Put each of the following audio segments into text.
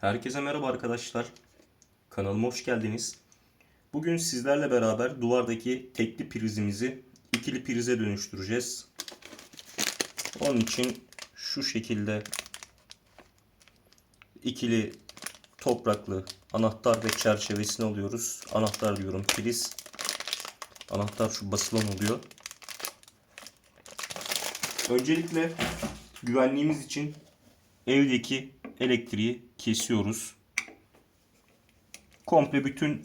Herkese merhaba arkadaşlar. Kanalıma hoş geldiniz. Bugün sizlerle beraber duvardaki tekli prizimizi ikili prize dönüştüreceğiz. Onun için şu şekilde ikili topraklı anahtar ve çerçevesini alıyoruz. Anahtar diyorum priz. Anahtar şu basılan oluyor. Öncelikle güvenliğimiz için evdeki elektriği kesiyoruz. Komple bütün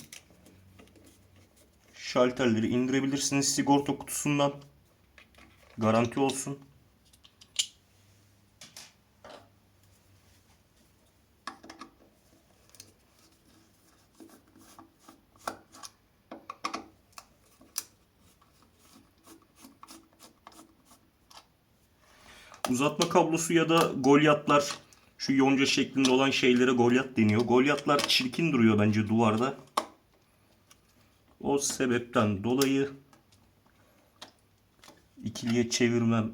şalterleri indirebilirsiniz sigorta kutusundan. Garanti olsun. Uzatma kablosu ya da golyatlar şu yonca şeklinde olan şeylere golyat deniyor. Golyatlar çirkin duruyor bence duvarda. O sebepten dolayı ikiliye çevirmem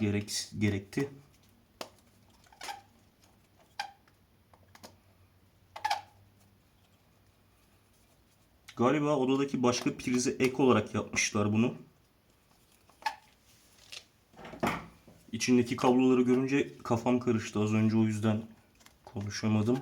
gerek, gerekti. Galiba odadaki başka prize ek olarak yapmışlar bunu. İçindeki kabloları görünce kafam karıştı. Az önce o yüzden konuşamadım.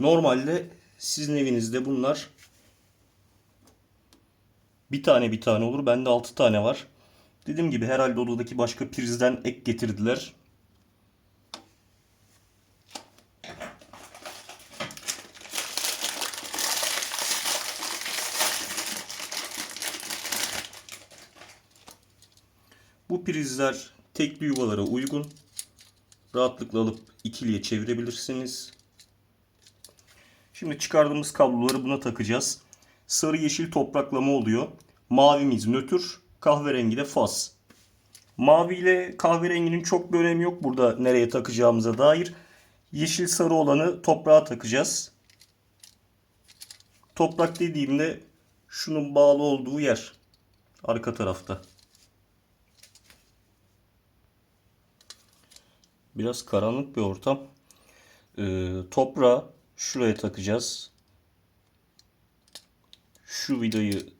Normalde sizin evinizde bunlar bir tane bir tane olur. Bende 6 tane var. Dediğim gibi herhalde odadaki başka prizden ek getirdiler. Bu prizler tekli yuvalara uygun. Rahatlıkla alıp ikiliye çevirebilirsiniz. Şimdi çıkardığımız kabloları buna takacağız. Sarı yeşil topraklama oluyor. Mavimiz nötr, kahverengi de faz. Mavi ile kahverenginin çok bir önemi yok burada nereye takacağımıza dair. Yeşil sarı olanı toprağa takacağız. Toprak dediğimde şunun bağlı olduğu yer. Arka tarafta. Biraz karanlık bir ortam. Ee, toprağı şuraya takacağız. Şu vidayı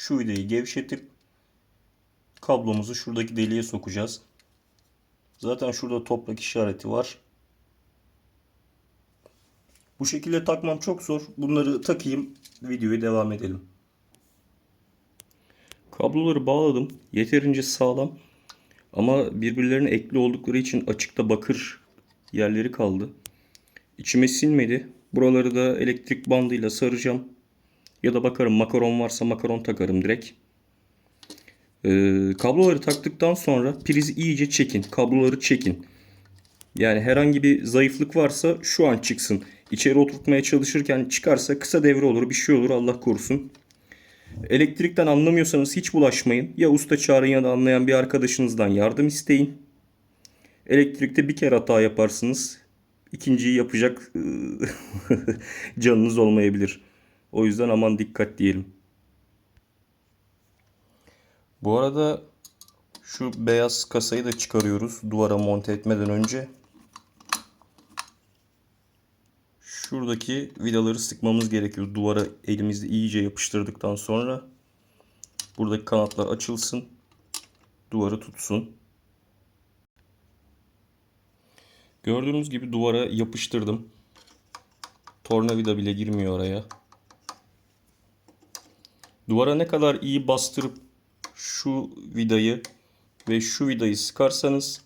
şu vidayı gevşetip kablomuzu şuradaki deliğe sokacağız. Zaten şurada toprak işareti var. Bu şekilde takmam çok zor. Bunları takayım. Videoya devam edelim. Kabloları bağladım. Yeterince sağlam. Ama birbirlerine ekli oldukları için açıkta bakır yerleri kaldı. İçime sinmedi. Buraları da elektrik bandıyla saracağım. Ya da bakarım makaron varsa makaron takarım direkt. Ee, kabloları taktıktan sonra prizi iyice çekin. Kabloları çekin. Yani herhangi bir zayıflık varsa şu an çıksın. İçeri oturtmaya çalışırken çıkarsa kısa devre olur bir şey olur Allah korusun. Elektrikten anlamıyorsanız hiç bulaşmayın. Ya usta çağırın ya da anlayan bir arkadaşınızdan yardım isteyin. Elektrikte bir kere hata yaparsınız. İkinciyi yapacak canınız olmayabilir. O yüzden aman dikkat diyelim. Bu arada şu beyaz kasayı da çıkarıyoruz duvara monte etmeden önce. Şuradaki vidaları sıkmamız gerekiyor. Duvara elimizle iyice yapıştırdıktan sonra buradaki kanatlar açılsın. Duvarı tutsun. Gördüğünüz gibi duvara yapıştırdım. Tornavida bile girmiyor oraya. Duvara ne kadar iyi bastırıp şu vidayı ve şu vidayı sıkarsanız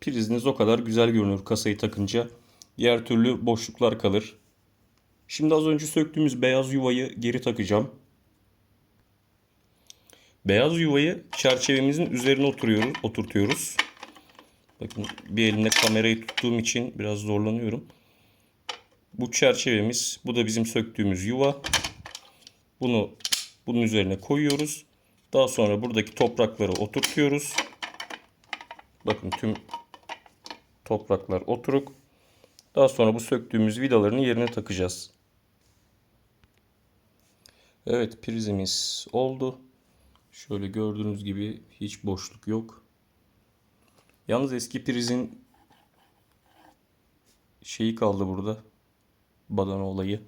priziniz o kadar güzel görünür kasayı takınca. Diğer türlü boşluklar kalır. Şimdi az önce söktüğümüz beyaz yuvayı geri takacağım. Beyaz yuvayı çerçevemizin üzerine oturuyoruz, oturtuyoruz. Bakın bir elimle kamerayı tuttuğum için biraz zorlanıyorum. Bu çerçevemiz, bu da bizim söktüğümüz yuva. Bunu bunun üzerine koyuyoruz. Daha sonra buradaki toprakları oturtuyoruz. Bakın tüm topraklar oturuk. Daha sonra bu söktüğümüz vidaların yerine takacağız. Evet prizimiz oldu. Şöyle gördüğünüz gibi hiç boşluk yok. Yalnız eski prizin şeyi kaldı burada. Badana olayı.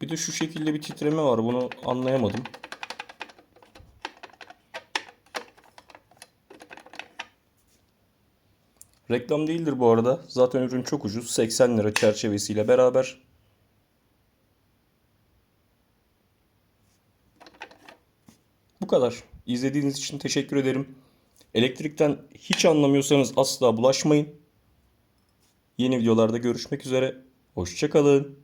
Bir de şu şekilde bir titreme var. Bunu anlayamadım. Reklam değildir bu arada. Zaten ürün çok ucuz. 80 lira çerçevesiyle beraber. Bu kadar. İzlediğiniz için teşekkür ederim. Elektrikten hiç anlamıyorsanız asla bulaşmayın. Yeni videolarda görüşmek üzere. Hoşçakalın.